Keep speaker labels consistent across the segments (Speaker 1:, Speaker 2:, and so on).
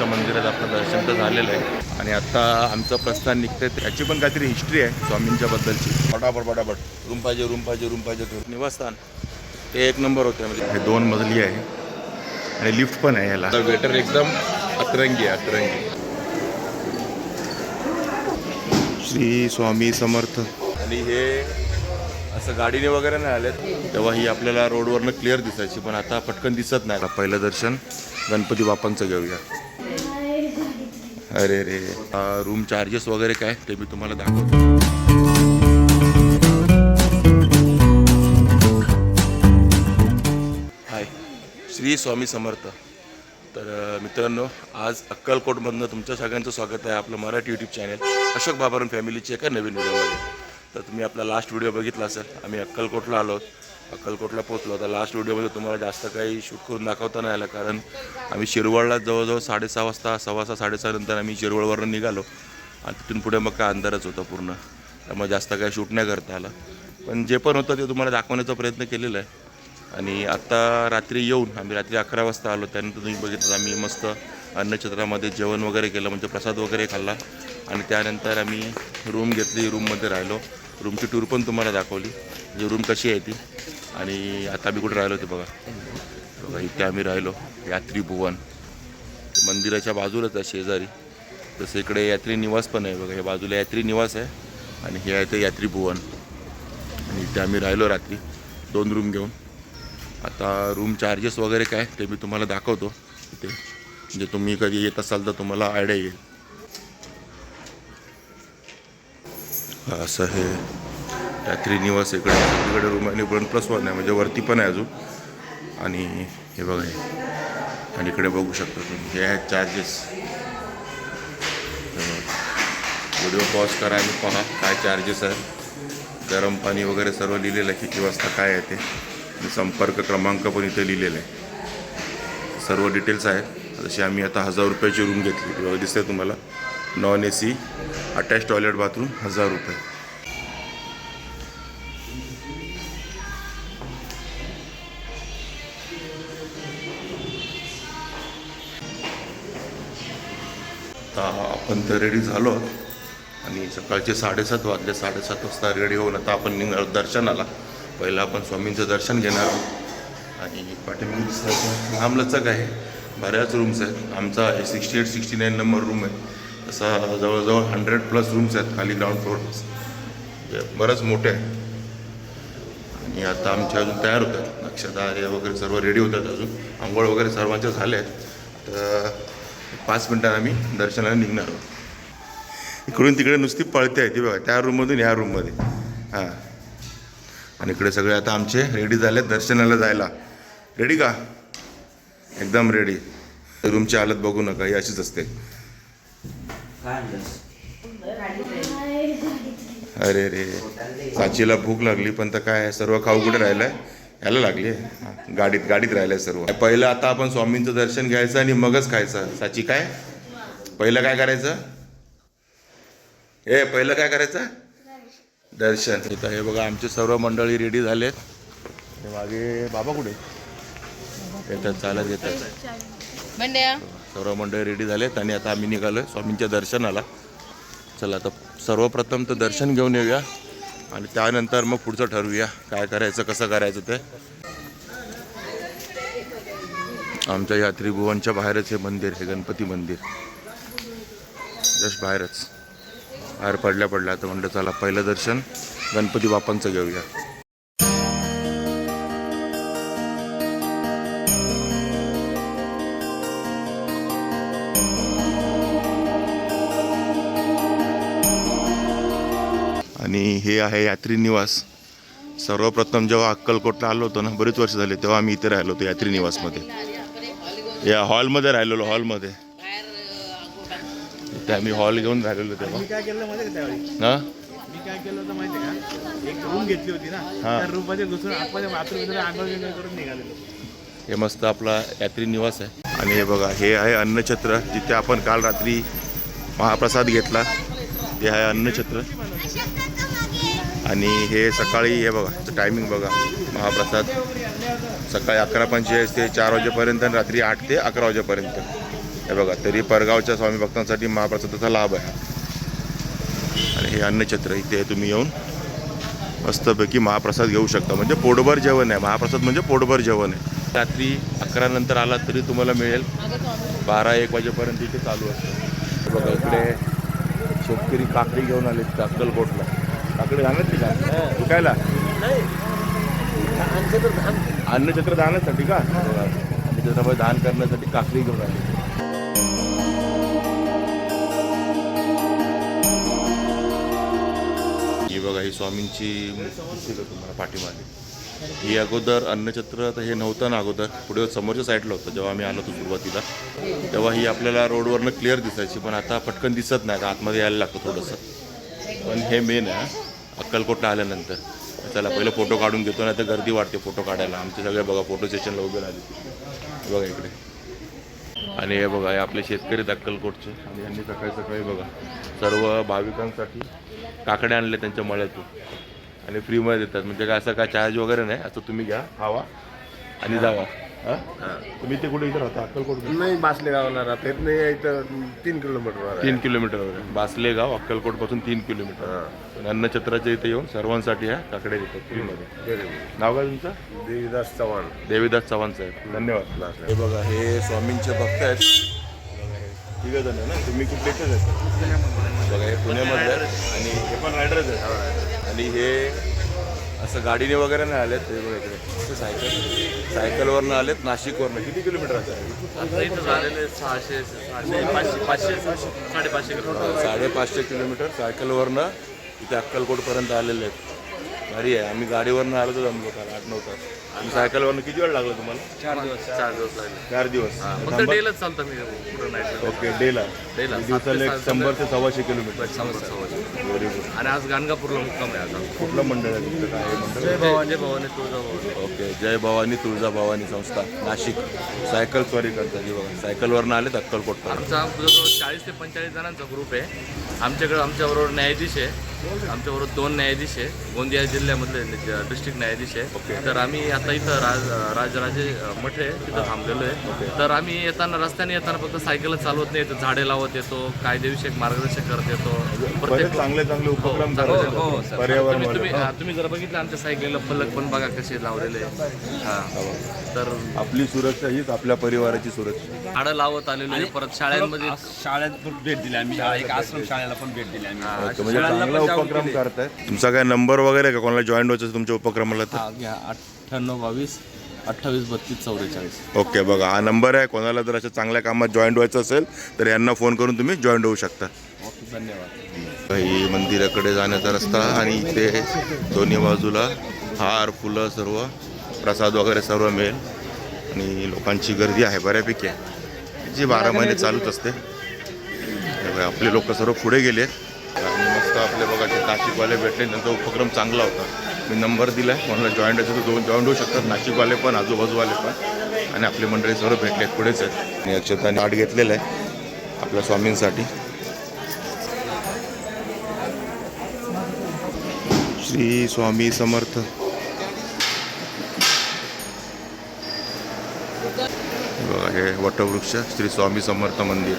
Speaker 1: स्वामींच्या मंदिरात आपलं दर्शन तर झालेलं आहे. आणि आता आमचं प्रस्थान निघतंय त्याची पण काहीतरी हिस्ट्री आहे स्वामींच्या बद्दलची. पटापट पटापट रूम पाहिजे रूम पाहिजे रूम पाहिजे. निवासस्थान. ते एक नंबर होते. म्हणजे हे दोन मजली आहे. आणि लिफ्ट पण आहे ह्याला वेटर एकदम अतरंगी आहे अतरंगी. श्री स्वामी समर्थ. आणि हे असं गाडीने वगैरे नाही आले तेव्हा ही आपल्याला रोडवरनं क्लिअर दिसायची पण आता पटकन दिसत नाही. आता पहिलं दर्शन गणपती बाप्पांचं घेऊया. अरे रे. रूम चार्जेस वगैरे काय? ते मी तुम्हाला दाखवतो. हाय श्री स्वामी समर्थ. तर मित्रांनो आज अक्कलकोटमधनं तुमच्या सगळ्यांचं स्वागत आहे आपलं मराठी यूट्यूब चॅनल अशोक बाबारन फॅमिलीची एका नवीन व्हिडिओमध्ये तर तुम्ही आपला लास्ट व्हिडिओ बघितला असेल. आम्ही अक्कलकोटला आलो अक्कलकोटला पोहोचलो. होता लास्ट व्हिडिओमध्ये तुम्हाला जास्त काही शूट करून दाखवता नाही आलं. कारण आम्ही शिरवळला जवळजवळ साडेसहा वाजता सव्वा सहा साडेसहा नंतर आम्ही शिरवळवरून निघालो. आणि तिथून पुढे मग काय अंधारच होता पूर्ण. त्यामुळे जास्त काही शूट नाही करता आलं. पण जे पण होतं ते तुम्हाला दाखवण्याचा प्रयत्न केलेला आहे. आणि आत्ता रात्री येऊन आम्ही रात्री अकरा वाजता आलो. त्यानंतर तुम्ही बघितलं आम्ही मस्त अन्नछत्रामध्ये जेवण वगैरे केलं म्हणजे प्रसाद वगैरे खाल्ला. आणि त्यानंतर आम्ही रूम घेतली रूममध्ये राहिलो. रूमची टूर पण तुम्हाला दाखवली. म्हणजे रूम कशी आहे ती? आणि आता आम्ही कुठे राहिलो ते बघा. बघा इथे आम्ही राहिलो यात्री भुवन. मंदिराच्या बाजूलाच आहे शेजारी. तसं इकडे यात्री निवास पण आहे. बघा हे बाजूला यात्री निवास आहे आणि हे आहे ते यात्री भुवन. आणि इथे आम्ही राहिलो रात्री दोन रूम घेऊन. आता रूम चार्जेस वगैरे काय ते मी तुम्हाला दाखवतो इथे. म्हणजे तुम्ही कधी येत असाल तर तुम्हाला आयडिया येईल. असं हे. रात्री निवास इकडे तिकडे रूम आणि पण प्लस वन आहे. म्हणजे वरती पण आहे अजून. आणि हे बघा आणि इकडे बघू शकता तुम्ही. हे आहेत चार्जेस व्हिडिओ पॉज करा आणि पहा काय चार्जेस आहेत. गरम पाणी वगैरे सर्व लिहिलेलं आहे. किती वाजता काय आहे ते. संपर्क क्रमांक पण इथे लिहिलेला आहे. सर्व डिटेल्स आहेत. जशी आम्ही आता हजार रुपयाची रूम घेतली. ती बघा दिसते तुम्हाला. Non A C attach toilet bathroom हजार रुपये. आपण तर रेडी झालो आहोत. आणि सकाळचे साडेसात वाजले साडेसात वाजता रेडी होऊन आता आपण निघणार दर्शनाला. पहिलं आपण स्वामींचं दर्शन घेणार आहोत. आणि पाठीमागे दिसतं लांबलचक आहे. बऱ्याच रूम्स आहेत. आमचा sixty eight sixty nine number room आहे. तसा जवळजवळ हंड्रेड प्लस रूम्स आहेत खाली ग्राउंड फ्लोर म्हणजे बरंच मोठे आहे. आणि आता आमचे अजून तयार होतात नक्षता वगैरे सर्व रेडी होतात अजून. आंघोळ वगैरे सर्वांच्या झाल्या आहेत. तर पाच मिनटात आम्ही दर्शनाला निघणार आहोत. इकडून तिकडे नुसती पळते आहे ती बघा त्या रूममधून ह्या रूममध्ये हां. आणि इकडे सगळे आता आमचे रेडी झाले दर्शनाला जायला. रेडी का? एकदम रेडी रूमची हालत बघू नका ही अशीच असते. अरे रे. साचीला भूक लागली पण तर काय सर्व खाऊ कुठे राहिलं आहे याला लागली. गाडीत गाडीत राहिलं सर्व. पहिलं आता आपण स्वामींचं दर्शन घ्यायचं आणि मगच खायचं. साची काय? पहिलं काय करायचं? ए पहिलं काय करायचं? दर्शन. इथं हे बघा आमचे सर्व मंडळी रेडी झालेत. हे मागे बाबा कुठे? येतात चालत येतात. सर्व मंडळी रेडी झालेत आणि आता आम्ही निघालोय स्वामींच्या दर्शनाला. चला आता सर्वप्रथम तर दर्शन घेऊन येऊया. आणि त्यानंतर मग पुढचं ठरवूया काय करायचं कसं करायचं ते. आमच्या या त्रिभुवनच्या बाहेरच हे मंदिर हे गणपती मंदिर. जस्ट बाहेरच. बाहेर पडल्या पडल्या तर म्हणलं चला पहिलं दर्शन गणपती बाप्पांचं घेऊया. हे आहे यात्री निवास. सर्वप्रथम जेव्हा अक्कलकोटला आलो होतो ना बरेच वर्ष झाले तेव्हा आम्ही इथे राहिलो होतो यात्री निवासमध्ये. या हॉलमध्ये राहिलेलो हॉलमध्ये. इथे आम्ही हॉल घेऊन राहिलेलो तेव्हा.
Speaker 2: मी काय केलं माहिती का त्यावेळी?
Speaker 1: ना
Speaker 2: मी काय केलं होतं माहिती का? एक रूम घेतली होती ना
Speaker 1: हा.
Speaker 2: त्या रूममध्ये घुसून आतमध्ये बाथरूम आंघोळ बिंघोळ करून निघालेलो.
Speaker 1: हे मस्त आपला यात्री निवास आहे. आणि हे बघा हे आहे अन्नछत्र जिथे आपण काल रात्री महाप्रसाद घेतला ते आहे अन्नछत्र. आणि हे सकाळी हे बघा टायमिंग बघा. महाप्रसाद सकाळी अकरा पंचेचाळीस ते चार वाजेपर्यंत आणि रात्री आठ ते अकरा वाजेपर्यंत. हे बघा तरी परगावच्या स्वामी भक्तांसाठी महाप्रसादाचा लाभ आहे. आणि हे अन्नछत्र इथे तुम्ही येऊन मस्तपैकी महाप्रसाद घेऊ शकता. म्हणजे पोटभर जेवण आहे. महाप्रसाद म्हणजे पोटभर जेवण आहे. रात्री अकरा नंतर आलात तरी तुम्हाला मिळेल. बारा एक वाजेपर्यंत इथे चालू असतं. बघा इकडे शेतकरी काकडी घेऊन आले अक्कलकोटला? काकडी जाणार का? विकायला? अन्नचक्र दानासाठी का? अन्नचक्रामध्ये दान करण्यासाठी काकडी घेऊन आली. ही बघा ही स्वामींची तुम्हाला पाठीमागे. ही अगोदर अन्नछत्र आता हे नव्हतं ना अगोदर पुढे समोरच्या साईडला होतं जेव्हा आम्ही आलो होतो सुरुवातीला. तेव्हा ही आपल्याला रोडवरनं क्लिअर दिसायची पण आता पटकन दिसत नाही आता आतमध्ये यायला लागतं थोडंसं. पण हे मेन आहे अक्कलकोटला आल्यानंतर. चला पहिले फोटो काढून घेतो नाही तर गर्दी वाटते फोटो काढायला. आमचे सगळे बघा फोटो सेशनला उभे राहिले. बघा इकडे. आणि हे बघा हे आपले शेतकरी आहेत अक्कलकोटचे. आणि यांनी सकाळी सकाळी बघा सर्व भाविकांसाठी काकडे आणले त्यांच्या मळ्यातून. आणि फ्रीमध्ये देतात. म्हणजे काय असं काय चार्ज वगैरे नाही. असं तुम्ही घ्या खावा आणि जावा. तुम्ही ते कुठे इथे राहता? अक्कलकोट
Speaker 3: नाही बासले गावाला राहते नाही इथं तीन किलोमीटर आहे.
Speaker 1: तीन किलोमीटर वगैरे बासले गाव अक्कलकोटपासून तीन किलोमीटर. अन्नछत्राच्या इथे येऊन सर्वांसाठी ह्या काकडे देतात फ्रीमध्ये नाव काय तुमचं?
Speaker 3: देवीदास चव्हाण.
Speaker 1: देवीदास चव्हाण साहेब. धन्यवाद. हे बघा हे स्वामींचे भक्त आहेत. आहे जण ना? तुम्ही आहेत बघा हे पुण्यामध्ये आणि हे पण रायडरच आहेत. आणि हे असं गाडीने वगैरे नाही आलेत हे बघा इकडे. ते सायकल सायकलवरनं आलेत नाशिकवरनं. किती किलोमीटर असं
Speaker 4: आता इथं झालेले सहाशे सहाशे पाचशे पाचशे साडेपाचशे किलोमीटर.
Speaker 1: साडेपाचशे किलोमीटर सायकलवरनं इथे अक्कलकोटपर्यंत आलेले आहेत. भारी आहे. आम्ही गाडीवरनं आलो तर जमलो काल आठ नऊ तास. आणि सायकलवरनं किती वेळ लागला तुम्हाला?
Speaker 4: चार दिवस. चार दिवस लागले.
Speaker 1: चार दिवस.
Speaker 4: फक्त डेलच चालतं मी.
Speaker 1: ओके डेला.
Speaker 4: डेला.
Speaker 1: दिवसाला एक
Speaker 4: ते
Speaker 1: शंभर ते सव्वाशे किलोमीटर.
Speaker 4: आणि आज गाणगापूरला मुक्काम आहे आता.
Speaker 1: कुठलं मंडळ आहे तुमचं? काय आहे मंडळ?
Speaker 4: जय भवानी भवानी तुळजाभवानी.
Speaker 1: ओके जय भवानी तुळजा भवानी संस्था नाशिक. सायकल स्वारी करतात ही बघा सायकलवरनं आलेत अक्कलकोट
Speaker 4: आमचा जवळजवळ चाळीस ते पंचेचाळीस जणांचा ग्रुप आहे. आमच्याकडे आमच्याबरोबर न्यायाधीश आहे. आमच्याबरोबर दोन न्यायाधीश आहे. गोंदिया जिल्ह्यामधले डिस्ट्रिक्ट न्यायाधीश आहे. तर आम्ही आता इथं राज राजराजे मठ आहे. तिथं थांबलेलो आहे. तर आम्ही येताना रस्त्याने येताना फक्त सायकलच चालवत नाही. तर झाडे लावत येतो कायदेविषयक मार्गदर्शन करत येतो.
Speaker 1: बरेच
Speaker 4: प्रत्येक
Speaker 1: चांगले चांगले उपक्रम
Speaker 4: हो,
Speaker 1: करायचे
Speaker 4: हो, सर.
Speaker 1: पर्यावरण
Speaker 4: तुम्ही तुम्ही हा, जर बघितलं आमच्या सायकलीला फलक पण बघा कसे लावलेले हा. तर
Speaker 1: आपली सुरक्षा हीच आपल्या परिवाराची सुरक्षा.
Speaker 4: झाडं लावत आलेलो आहे. परत शाळांमध्ये
Speaker 5: शाळेत पण भेट दिली आम्ही. शाळा- एक आश्रम शाळेला पण भेट दिली आम्ही.
Speaker 1: म्हणजे उपक्रम करताय? तुमचा काय नंबर वगैरे आहे का? कोणाला जॉईन व्हायचं तुमच्या उपक्रमाला तर?
Speaker 4: हा घ्या. अठ्ठ्याण्णव बावीस अठ्ठावीस बत्तीस चौवेचाळीस.
Speaker 1: ओके बघा. हा नंबर आहे. कोणाला जर अशा चांगल्या कामात जॉईन व्हायचं असेल तर यांना फोन करून तुम्ही जॉईन होऊ शकता.
Speaker 4: ओके धन्यवाद.
Speaker 1: ही मंदिराकडे जाण्याचा रस्ता आणि इथे दोन्ही बाजूला हार फुलं सर्व प्रसाद वगैरे सर्व मिळेल. आणि लोकांची गर्दी आहे बऱ्यापैकी. आहे जी बारा महिने चालूच असते. हे बघा, आपले लोक सर्व पुढे गेले आणि नाशिकवाले भेटले त्यांचा उपक्रम चांगला होता. मी नंबर दिला आहे कोणाला जॉईंट असेल तर दोन जॉईंट होऊ शकतात. नाशिकवाले पण आजूबाजूवाले पण. आणि आपले मंडळी सर्व भेटले पुढेच आहेत. मी अक्षताने आठ घेतलेलं आहे आपल्या स्वामींसाठी. श्री स्वामी समर्थ. हे वटवृक्ष श्री स्वामी समर्थ मंदिर.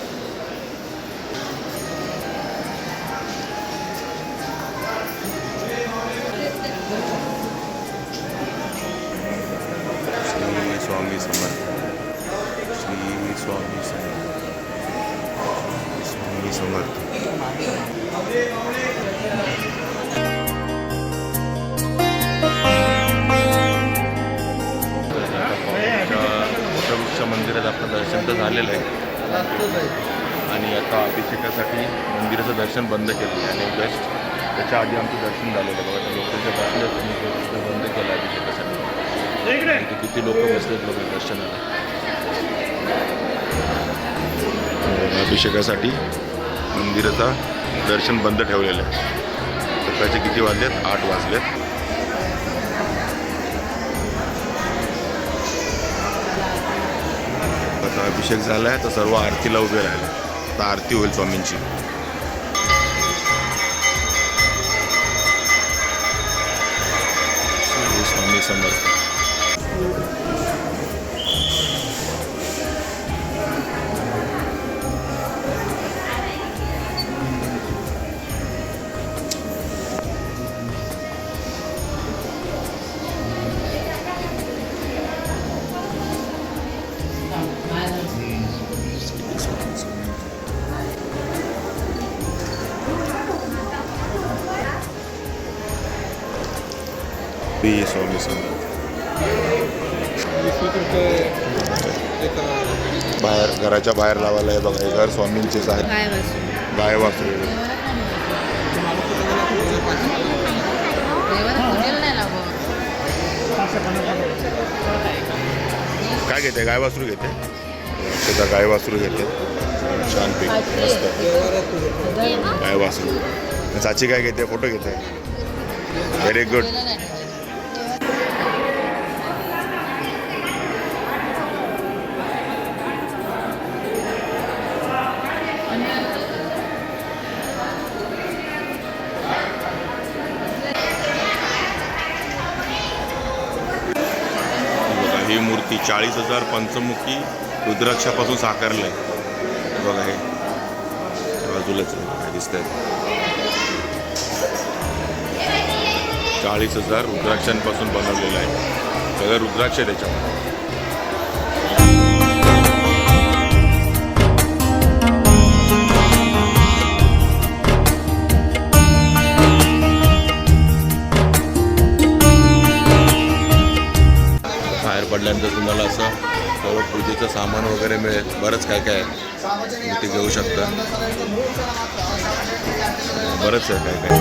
Speaker 1: आपलं दर्शन तर झालेलं आहे. आणि आता अभिषेकासाठी मंदिराचं दर्शन बंद केलेलं आहे. आणि जस्ट त्याच्या आधी आमचं दर्शन झालेलं आहे. बघा लोक जे बसले तिथं बंद केलं अभिषेकासाठी. किती लोक बसलेत बघा दर्शनाला. अभिषेकासाठी मंदिराचा दर्शन बंद ठेवलेलं आहे. सकाळचे किती वाजलेत? आठ वाजलेत. अभिषेक झाला आहे तर सर्व आरतीला उभे राहिले. आता आरती होईल स्वामींची. स्वामी समर्थ. श्री स्वामी समर्थ बाहेर घराच्या बाहेर लावायला आहे बघा हे घर स्वामींचेच आहे. गाय वासरू काय घेते? गाय वासरू घेते? त्याचा गाय वासरू घेते. छानपैकी मस्त. गाय वासरू. चाची काय घेते? फोटो घेते. व्हेरी गुड मूर्ती चाळीस हजार पंचमुखी रुद्राक्षापासून साकारलं आहे बघा हे. बाजूलाच आहे चाळीस हजार रुद्राक्षांपासून बनवलेलं आहे. सगळं रुद्राक्ष त्याच्यामध्ये. बाहेर पडल्यानंतर तुम्हाला असं सर्व पूजेचं सामान वगैरे मिळेल. बरंच काय काय आहे ते घेऊ शकता. बरंच आहे काय काय.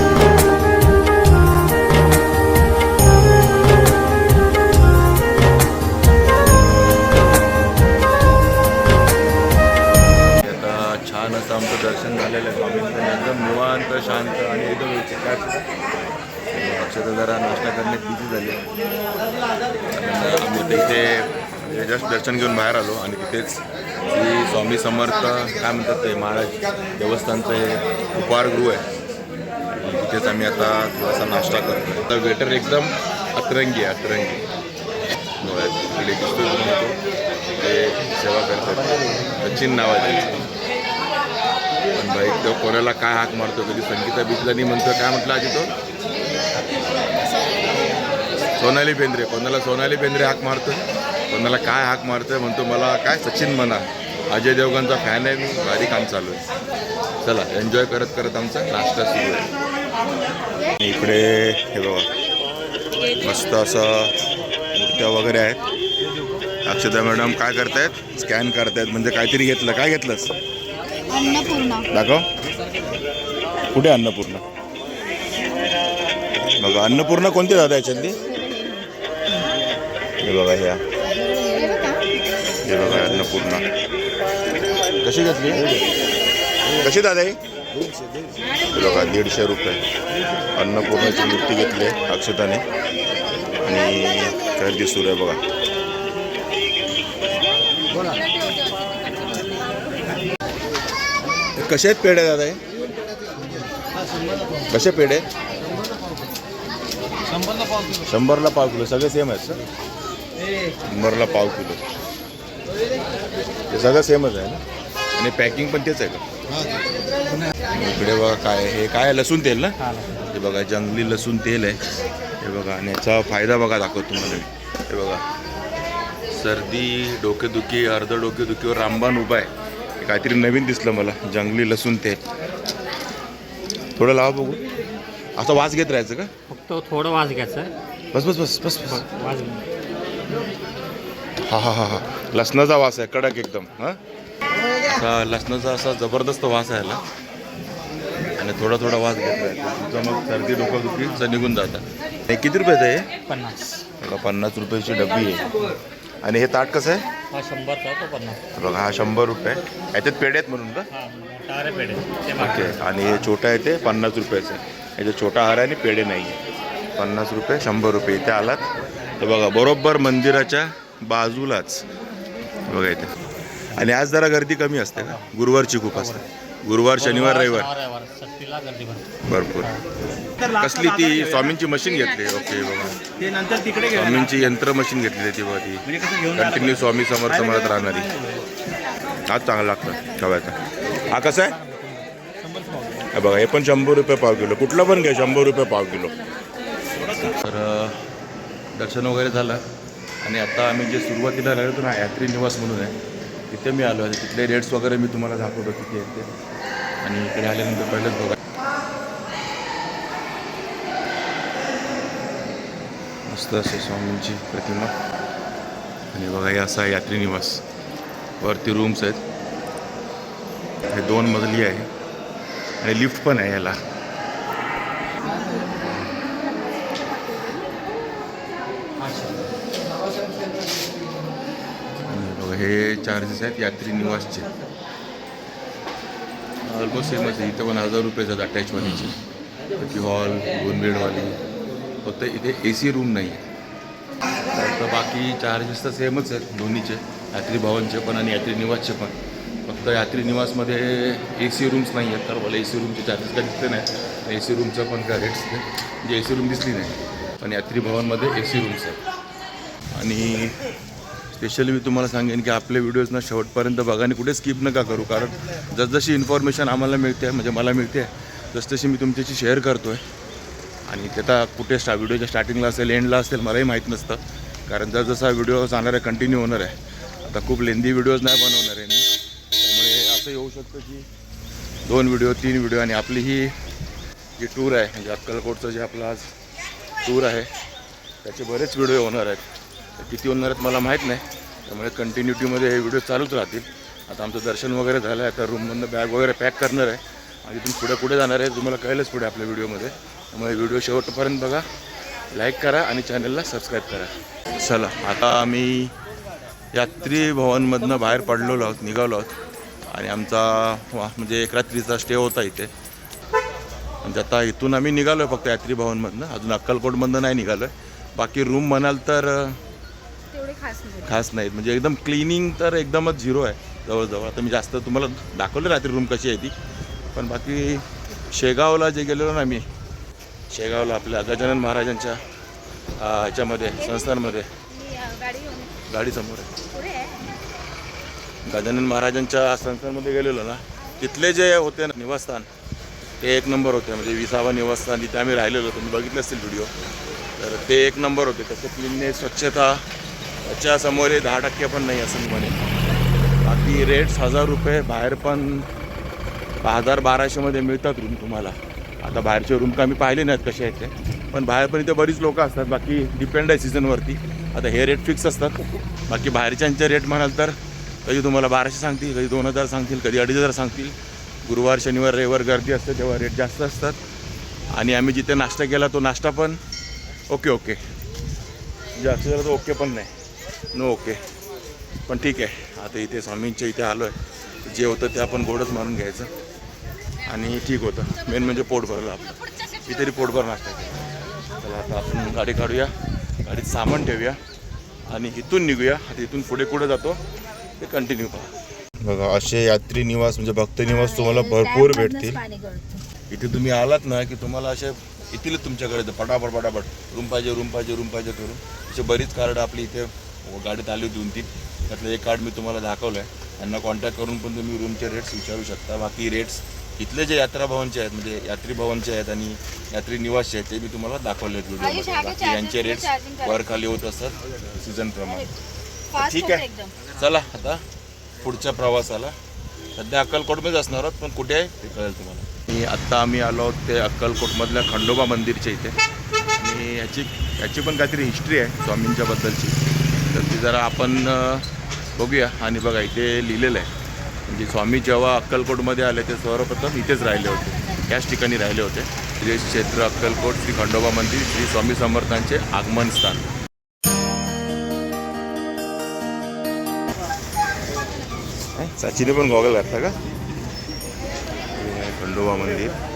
Speaker 1: छान असं आमचं दर्शन झालेलं आहे. स्वामींचं एकदम निवांत शांत आणि एकदम एकाच अक्षता जरा नाश्ता करण्यात बिझी झाली. आम्ही तिथे इथे जस्ट दर्शन घेऊन बाहेर आलो आणि तिथेच श्री स्वामी समर्थ काय म्हणतात ते महाराज देवस्थानचं हे उपहारगृह आहे. तिथेच आम्ही आता थोडासा नाश्ता करतो तर वेटर एकदम अतरंगी आहे अतरंगी. बघा, ते. सेवा करतात सचिन नाव आहे पण भाई तो कोणाला काय हाक मारतो कधी? संगीता बिजलानी म्हणतो काय म्हटलं आधी तो? सोनाली बेंद्रे कोणाला सोनाली बेंद्रे हाक मारतोय? कोणाला काय हाक मारतोय म्हणतो मला काय सचिन म्हणा. अजय देवगणचा फॅन आहे मी भारी काम चालू आहे. चला एन्जॉय करत करत आमचा नाश्ता सुरू आहे. इकडे हे बघा मस्त असं मूर्त्या वगैरे आहेत. अक्षता मॅडम काय करतायत? स्कॅन करतायत म्हणजे काहीतरी घेतलं. काय घेतलंस?
Speaker 6: अन्नपूर्णा.
Speaker 1: दाखव. कुठे अन्नपूर्णा? बघा अन्नपूर्णा कोणती दादा याच्यातली हे बघा ह्या हे बघा अन्नपूर्णा कशी घेतली? कशी दादा ही? बघा दीडशे रुपये. अन्नपूर्णाची मूर्ती घेतली आहे अक्षताने. आणि खरेदी सुरू आहे बघा. कसे आहेत पेढे दादा हे? कसे पेढे? शंभरला पाव किलो. सगळे सेम आहेत सर शंभरला पाव किलो. हे सगळं सेमच आहे ना? आणि पॅकिंग पण तेच आहे का? इकडे बघा काय हे काय? लसूण तेल ना? हे बघा जंगली लसूण तेल आहे. हे बघा आणि याचा फायदा बघा दाखवतो तुम्हाला मी. हे बघा. सर्दी डोकेदुखी अर्ध डोकेदुखीवर रामबाण उभा आहे. हे काहीतरी नवीन दिसलं मला जंगली लसूण तेल. थोडं लावा बघू. असं वास घेत राहायचं का?
Speaker 7: फक्त थोडं वास घ्यायचं.
Speaker 1: बस बस बस बस बस.
Speaker 7: वास
Speaker 1: हा हा हा हा. लसणाचा वास आहे कडक एकदम हां? असा लसणाचा असा जबरदस्त वास आहे याला. आणि थोडा थोडा वास घेत राहायचा तुमचं मग सर्दी डोकंदुखीचं निघून जातं. हे किती रुपयाचं आहे हे?
Speaker 7: पन्नास.
Speaker 1: बघा पन्नास रुपयाची डब्बी आहे. आणि हे ताट कसं आहे?
Speaker 7: हा शंभरचा तो पन्नास.
Speaker 1: बघा हा शंभर रुपये. याच्यात पेढे आहेत म्हणून का?
Speaker 7: हा पेढे. ते
Speaker 1: ओके आणि हे छोटं आहे ते पन्नास रुपयाचं. आहे याच्यात छोटा हार आहे आणि पेढे नाही आहे पन्नास रुपये शंभर रुपये इथे आलात. तर बघा बरोबर मंदिराच्या बाजूलाच. बघा इथे. आणि आज जरा गर्दी कमी असते का गुरुवारची खूप असते. गुरुवार शनिवार रविवार. भरपूर. कसली ती स्वामींची मशीन घेतली. ओके बघा.
Speaker 2: ते नंतर तिकडे गेलं.
Speaker 1: स्वामींची यंत्र मशीन घेतली ती बघा ती.
Speaker 2: म्हणजे कसं घेऊन
Speaker 1: कंटिन्यू स्वामी समर्थ म्हणत राहणारी हाच चांगला लागतं. ठेवायचा. हा कसा आहे? हे बघा हे पण शंभर रुपये पाव किलो. कुठलं पण घ्या शंभर रुपये पाव किलो. तर दर्शन वगैरे झालं. आणि आता आम्ही जे सुरुवातीला राहिलो होतो ना यात्री निवास म्हणून आहे तिथे मी आलो आहे. तिथले रेट्स वगैरे मी तुम्हाला दाखवतो किती आहेत ते. आणि इकडे आल्यानंतर पहिलंच बघा. मस्त असे स्वामींची प्रतिमा. आणि बघा हे असा यात्री निवास. वरती रूम्स आहेत. हे दोन मजली आहे. आणि लिफ्ट पण आहे याला. आणि बघा हे चार्जेस आहेत यात्री निवासचे. ऑलमोस्ट सेमच आहे इथं पण हजार रुपये आहेत अटॅचवालीचे बाकी हॉल दोन बेडवाली फक्त इथे ए सी रूम नाही आहे तर बाकी चार्जेस तर सेमच आहेत दोन्हीचे यात्री भवनचे पण आणि यात्री निवासचे पण. फक्त यात्री निवासमध्ये ए सी रूम्स नाही आहेत तर मला ए सी रूमचे चार्जेस काय दिसले नाही ए सी रूमचं पण काय रेट्स म्हणजे ए सी रूम दिसली नाही. पण यात्री भवनमध्ये ए सी रूम्स आहेत. आणि स्पेशली मी तुम्हाला सांगेन की आपले व्हिडिओज ना शेवटपर्यंत बघा आणि कुठे स्किप नका करू. कारण जसजशी इन्फॉर्मेशन आम्हाला मिळते म्हणजे मला मिळते तसतशी मी तुमच्याशी शेअर करतो आहे आणि त्याचा कुठे स्टा व्हिडिओच्या स्टार्टिंगला असेल एंडला असेल मलाही माहीत नसतं. कारण जर जसा व्हिडिओ जाणार आहे कंटिन्यू होणार आहे. आता खूप लेंदी व्हिडिओज नाही बनवणार आहे मी. त्यामुळे असं येऊ शकतं की दोन व्हिडिओ तीन व्हिडिओ आणि आपली ही जी टूर आहे म्हणजे अक्कलकोटचं जे आपलं आज टूर आहे त्याचे बरेच व्हिडिओ होणार आहेत. तर किती होणार आहेत मला माहीत नाही. त्यामुळे कंटिन्युटीमध्ये हे व्हिडिओ चालूच राहतील. आता आमचं दर्शन वगैरे झालं आहे आता रूममधनं बॅग वगैरे पॅक करणार आहे. आणि इथून पुढे कुठे जाणार आहे तुम्हाला कळलंच पुढे आपल्या व्हिडिओमध्ये त्यामुळे व्हिडिओ शेवटपर्यंत बघा. लाईक करा आणि चॅनलला सबस्क्राईब करा. चला आता आम्ही यात्री भवनमधनं बाहेर पडलेलो आहोत निघालो आहोत. आणि आमचा वा- म्हणजे एक रात्रीचा स्टे होता इथे. म्हणजे आता इथून आम्ही निघालो आहे फक्त यात्री भवनमधनं. अजून अक्कलकोटमधनं नाही निघालो आहे बाकी रूम म्हणाल तर
Speaker 6: खास नाही.
Speaker 1: खास नाहीत. म्हणजे एकदम क्लिनिंग तर एकदमच झिरो आहे जवळजवळ. आता मी जास्त तुम्हाला दाखवलं रात्री रूम कशी आहे ती. पण बाकी शेगावला जे गेलेलो ना मी शेगावला आपल्या गजानन महाराजांच्या ह्याच्यामध्ये संस्थांमध्ये
Speaker 6: गाडी
Speaker 1: समोर आहे. गजानन महाराजांच्या संस्थांमध्ये गेलेलो ना तिथले जे होते ना निवासस्थान ते एक नंबर होते. म्हणजे विसावा निवासस्थान तिथे आम्ही राहिलेलो तुम्ही बघितले असतील व्हिडिओ तर ते एक नंबर होते. त्याचं क्लीननेस स्वच्छता त्याच्यासमोर दहा टक्के पण नाही असं मी म्हणेन. बाकी रेट्स हजार रुपये बाहेर पण हजार बाराशेमध्ये मिळतात रूम तुम्हाला. आता बाहेरचे रूम का मी पाहिले नाहीत कसे आहेत ते. पण बाहेर पण इथे बरीच लोकं असतात. बाकी डिपेंड आहे सीझनवरती आता हे रेट फिक्स असतात. बाकी बाहेरच्यांचे रेट म्हणाल तर कधी तुम्हाला बाराशे सांगतील कधी दोन हजार सांगतील कधी अडीच हजार सांगतील. गुरुवार शनिवार रविवार गर्दी असते तेव्हा रेट जास्त असतात. आणि आम्ही जिथे नाश्ता केला तो नाश्ता पण ओके ओके जास्त झालं तो ओके पण नाही. नो ओके पण ठीक आहे. आता इथे स्वामींच्या इथे आलो आहे जे होतं ते आपण गोडच मारून घ्यायचं. आणि ठीक होतं. मेन म्हणजे पोट भरलं आपलं. मी तरी पोटभर नाश्ता केला चला आता आपण गाडी काढूया. गाडीत सामान ठेवूया. आणि इथून निघूया. आता इथून पुढे कुठे जातो ते कंटिन्यू पहा. बघा असे यात्री निवास म्हणजे भक्त निवास तुम्हाला भरपूर भेटतील. इथे तुम्ही आलात ना की तुम्हाला असे येतीलच तुमच्याकडे. पटापट पटापट. रूम पाहिजे रूम पाहिजे रूम पाहिजे करून. असे बरीच कार्ड आपली इथे गाडीत आली होती दोन तीन. त्यातलं एक कार्ड मी तुम्हाला दाखवलं आहे त्यांना कॉन्टॅक्ट करून पण तुम्ही रूमचे रेट्स विचारू शकता. बाकी रेट्स इथले जे यात्रा भवनचे आहेत म्हणजे यात्री भवनचे आहेत आणि यात्री निवासचे आहेत ते मी तुम्हाला दाखवले आहेत व्हिडिओमध्ये बाकी यांचे रेट्स वर खाली होत असतात सीझन प्रमाणे.
Speaker 6: फास्ट
Speaker 1: ठीक आहे. चला आता पुढच्या प्रवासाला. सध्या अक्कलकोटमध्येच असणार आहोत पण कुठे आहे ते कळेल तुम्हाला. आणि आत्ता आम्ही आलो आहोत ते अक्कलकोटमधल्या खंडोबा मंदिरच्या इथे. आणि याची याची पण काहीतरी हिस्ट्री आहे स्वामींच्या बद्दलची. तर ती जरा आपण बघूया. आणि बघा इथे लिहिलेलं आहे. म्हणजे स्वामी जेव्हा अक्कलकोटमध्ये आले ते सर्वप्रथम इथेच राहिले होते. याच ठिकाणी राहिले होते. श्री क्षेत्र अक्कलकोट श्री खंडोबा मंदिर श्री स्वामी समर्थांचे आगमन स्थान. सचिने पण गॉगल घातला का? खंडोबा मंदिर.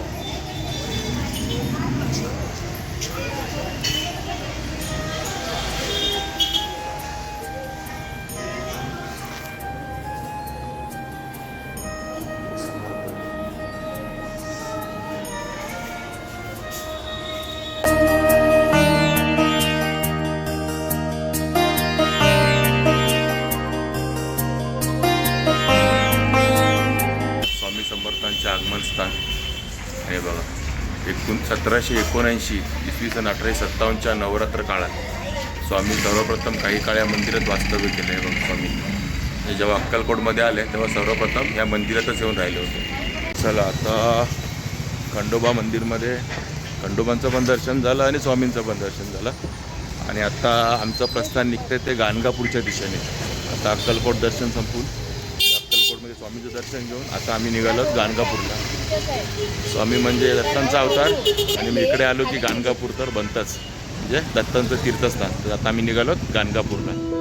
Speaker 1: एकूण सतराशे एकोणऐंशी इसवी सन अठराशे सत्तावन्नच्या नवरात्र काळात स्वामी सर्वप्रथम काही काळ या मंदिरात वास्तव्य केले बघ स्वामी. हे जेव्हा अक्कलकोटमध्ये आले तेव्हा सर्वप्रथम ह्या मंदिरातच येऊन राहिले होते. चला आता खंडोबा मंदिरमध्ये खंडोबांचं पण दर्शन झालं आणि स्वामींचं पण दर्शन झालं. आणि आता आमचं प्रस्थान निघतंय ते गाणगापूरच्या दिशेने. आता अक्कलकोट दर्शन संपून अक्कलकोटमध्ये स्वामीचं दर्शन घेऊन आता आम्ही निघालोच गाणगापूरला. स्वामी म्हणजे दत्तांचा अवतार. आणि मी इकडे आलो की गाणगापूर तर बनतंच. म्हणजे दत्तांचं तीर्थस्थान. तर आता आम्ही निघालो गाणगापूरला.